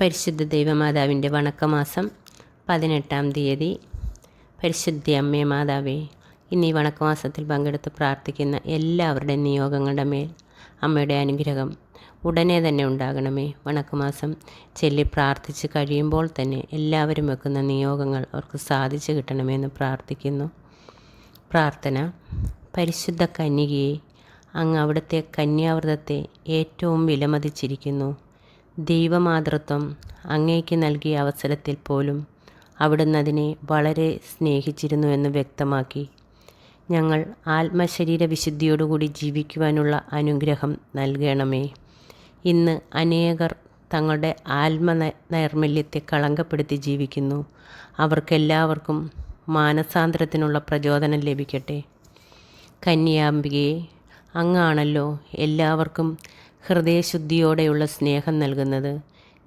പരിശുദ്ധ ദൈവമാതാവിന്റെ വണക്കമാസം പതിനെട്ടാം തീയതി. പരിശുദ്ധ അമ്മേ മാതാവേ ഇന്ന് ഈ വണക്കമാസത്തിൽ പങ്കെടുത്ത് പ്രാർത്ഥിക്കുന്ന എല്ലാവരുടെയും നിയോഗങ്ങളുടെ മേൽ അമ്മയുടെ അനുഗ്രഹം ഉടനെ തന്നെ ഉണ്ടാകണമേ. വണക്കമാസം ചെല്ലി പ്രാർത്ഥിച്ച് കഴിയുമ്പോൾ തന്നെ എല്ലാവരും വെക്കുന്ന നിയോഗങ്ങൾ അവർക്ക് സാധിച്ചു കിട്ടണമെന്ന് പ്രാർത്ഥിക്കുന്നു. പ്രാർത്ഥന പരിശുദ്ധ കന്യകയെ അങ്ങ് അവിടുത്തെ കന്യാവ്രതത്തെ ഏറ്റവും വിലമതിച്ചിരിക്കുന്നു. ദൈവമാതൃത്വം അങ്ങേക്ക് നൽകിയ അവസരത്തിൽ പോലും അവിടുന്ന് അതിനെ വളരെ സ്നേഹിച്ചിരുന്നു എന്ന് വ്യക്തമാക്കി. ഞങ്ങൾ ആത്മശരീര വിശുദ്ധിയോടുകൂടി ജീവിക്കുവാനുള്ള അനുഗ്രഹം നൽകണമേ. ഇന്ന് അനേകർ തങ്ങളുടെ ആത്മ നൈർമല്യത്തെ കളങ്കപ്പെടുത്തി ജീവിക്കുന്നു. അവർക്കെല്ലാവർക്കും മാനസാന്തരത്തിനുള്ള പ്രചോദനം ലഭിക്കട്ടെ. കന്യാംബികയെ അങ്ങാണല്ലോ എല്ലാവർക്കും ഹൃദയശുദ്ധിയോടെയുള്ള സ്നേഹം നൽകുന്നത്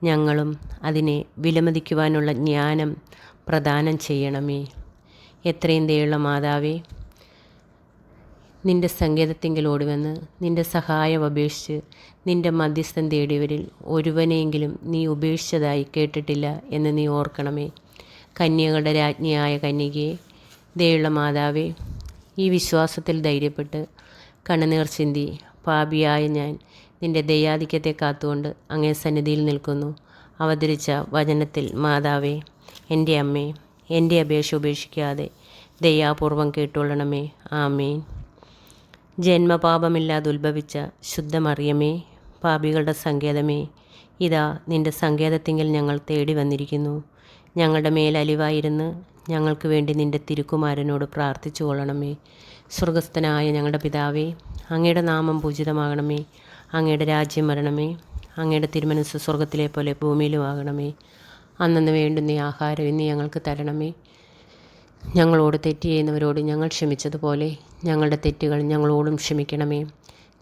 ഞങ്ങളും അതിനെ വിലമതിക്കുവാനുള്ള ജ്ഞാനം പ്രദാനം ചെയ്യണമേ. എത്രയും ദയുള്ള മാതാവേ നിന്റെ സങ്കേതത്തെങ്കിൽ ഓടിവന്ന് നിന്റെ സഹായം അപേക്ഷിച്ച് നിന്റെ മധ്യസ്ഥം തേടിയവരിൽ ഒരുവനെയെങ്കിലും നീ ഉപേക്ഷിച്ചതായി കേട്ടിട്ടില്ല എന്ന് നീ ഓർക്കണമേ. കന്യകളുടെ രാജ്ഞിയായ കന്യകയെ ദയുള്ള മാതാവേ ഈ വിശ്വാസത്തിൽ ധൈര്യപ്പെട്ട് കണ്ണുനീർ ചിന്തി പാപിയായ ഞാൻ നിന്റെ ദയാധിക്യത്തെ കാത്തുകൊണ്ട് അങ്ങേ സന്നിധിയിൽ നിൽക്കുന്നു. അവതരിച്ച വചനത്തിൽ മാതാവേ എന്റെ അമ്മേ എന്റെ അപേക്ഷ ഉപേക്ഷിക്കാതെ ദയാപൂർവം കേട്ടുകൊള്ളണമേ. ആമേൻ. ജന്മപാപമില്ലാതെ ഉത്ഭവിച്ച ശുദ്ധമറിയമേ പാപികളുടെ സങ്കേതമേ ഇതാ നിന്റെ സങ്കേതത്തിങ്കിൽ ഞങ്ങൾ തേടി വന്നിരിക്കുന്നു. ഞങ്ങളുടെ മേൽ അലിവായിരുന്ന് ഞങ്ങൾക്ക് വേണ്ടി നിന്റെ തിരുക്കുമാരനോട് പ്രാർത്ഥിച്ചു കൊള്ളണമേ സ്വർഗസ്ഥനായ ഞങ്ങളുടെ പിതാവേ അങ്ങയുടെ നാമം പൂജിതമാകണമേ. അങ്ങയുടെ രാജ്യം വരണമേ. അങ്ങയുടെ തിരുമനസ് സ്വർഗത്തിലെ പോലെ ഭൂമിയിലും ആകണമേ. അന്നു വേണ്ടുന്ന ആഹാരം ഇന്ന് ഞങ്ങൾക്ക് തരണമേ. ഞങ്ങളോട് തെറ്റ് ചെയ്യുന്നവരോട് ഞങ്ങൾ ക്ഷമിച്ചതുപോലെ ഞങ്ങളുടെ തെറ്റുകൾ ഞങ്ങളോടും ക്ഷമിക്കണമേ.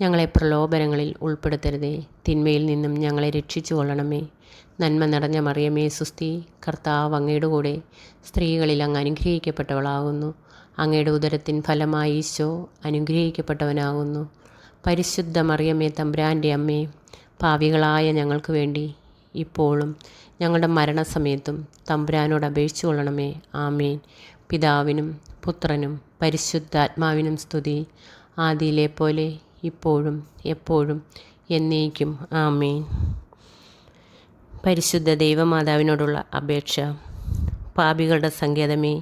ഞങ്ങളെ പ്രലോഭനങ്ങളിൽ ഉൾപ്പെടുത്തരുതേ. തിന്മയിൽ നിന്നും ഞങ്ങളെ രക്ഷിച്ചു കൊള്ളണമേ നന്മ നിറഞ്ഞ മറിയമേ സുസ്തി കർത്താവ് അങ്ങയുടെ കൂടെ സ്ത്രീകളിൽ അങ്ങ് അനുഗ്രഹിക്കപ്പെട്ടവളാകുന്നു. അങ്ങയുടെ ഉദരത്തിൻ ഫലമായി ഈശോ അനുഗ്രഹിക്കപ്പെട്ടവനാകുന്നു. പരിശുദ്ധ മറിയമ്മേ തമ്പ്രാന്റെ അമ്മേ പാവികളായ ഞങ്ങൾക്ക് വേണ്ടി ഇപ്പോഴും ഞങ്ങളുടെ മരണസമയത്തും തമ്പുരാനോട് അപേക്ഷിച്ചു കൊള്ളണമേ. ആമേൻ. പിതാവിനും പുത്രനും പരിശുദ്ധാത്മാവിനും സ്തുതി. ആദിയിലെ പോലെ ഇപ്പോഴും എപ്പോഴും എന്നേക്കും. ആമേൻ. പരിശുദ്ധ ദൈവമാതാവിനോടുള്ള അപേക്ഷ. പാപികളുടെ സങ്കേതമേ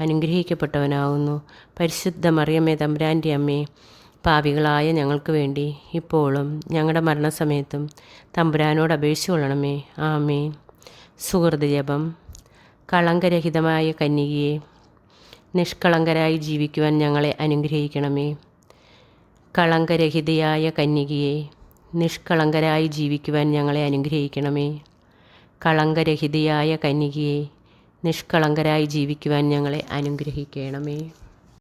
അനുഗ്രഹിക്കപ്പെട്ടവനാകുന്നു. പരിശുദ്ധ മറിയമ്മേ തമ്പുരാന്റെ അമ്മേ പാവികളായ ഞങ്ങൾക്ക് വേണ്ടി ഇപ്പോഴും ഞങ്ങളുടെ മരണസമയത്തും തമ്പുരാനോട് അപേക്ഷിച്ചു കൊള്ളണമേ. ആമേ സുഹൃത് ജപം. കളങ്കരഹിതമായ കന്യകയെ നിഷ്കളങ്കരായി ജീവിക്കുവാൻ ഞങ്ങളെ അനുഗ്രഹിക്കണമേ. കളങ്കരഹിതയായ കന്യകയെ നിഷ്കളങ്കരായി ജീവിക്കുവാൻ ഞങ്ങളെ അനുഗ്രഹിക്കണമേ. കളങ്കരഹിതയായ കന്യകയെ നിഷ്കളങ്കരായി ജീവിക്കുവാൻ ഞങ്ങളെ അനുഗ്രഹിക്കണമേ.